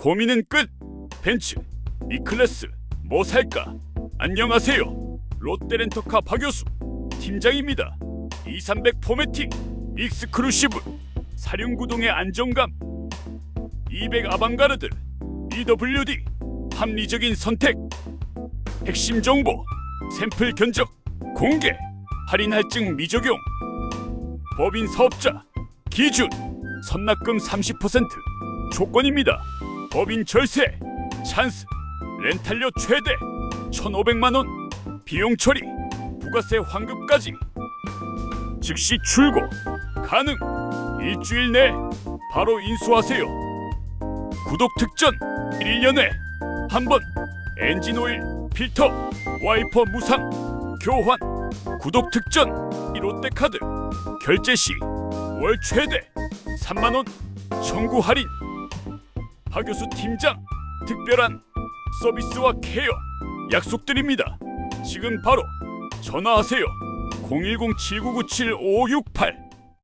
고민은 끝. 벤츠, B클래스, 뭐 살까? 안녕하세요. 롯데렌터카 박효수 팀장입니다. 2300 포매틱, 익스크루시브, 사륜구동의 안정감, 200 아방가르드, EWD, 합리적인 선택, 핵심 정보, 샘플 견적, 공개, 할인 할증 미적용, 법인 사업자, 기준, 선납금 30% 조건입니다. 법인 절세, 찬스, 렌탈료 최대 1,500만 원, 비용 처리, 부가세 환급까지 즉시 출고 가능. 일주일 내 바로 인수하세요. 구독 특전 1년에 한 번 엔진 오일, 필터, 와이퍼 무상 교환 구독 특전 롯데카드 결제 시 월 최대 3만 원 청구 할인 박 교수 팀장 특별한 서비스와 케어 약속드립니다. 지금 바로 전화하세요. 010-7997-5568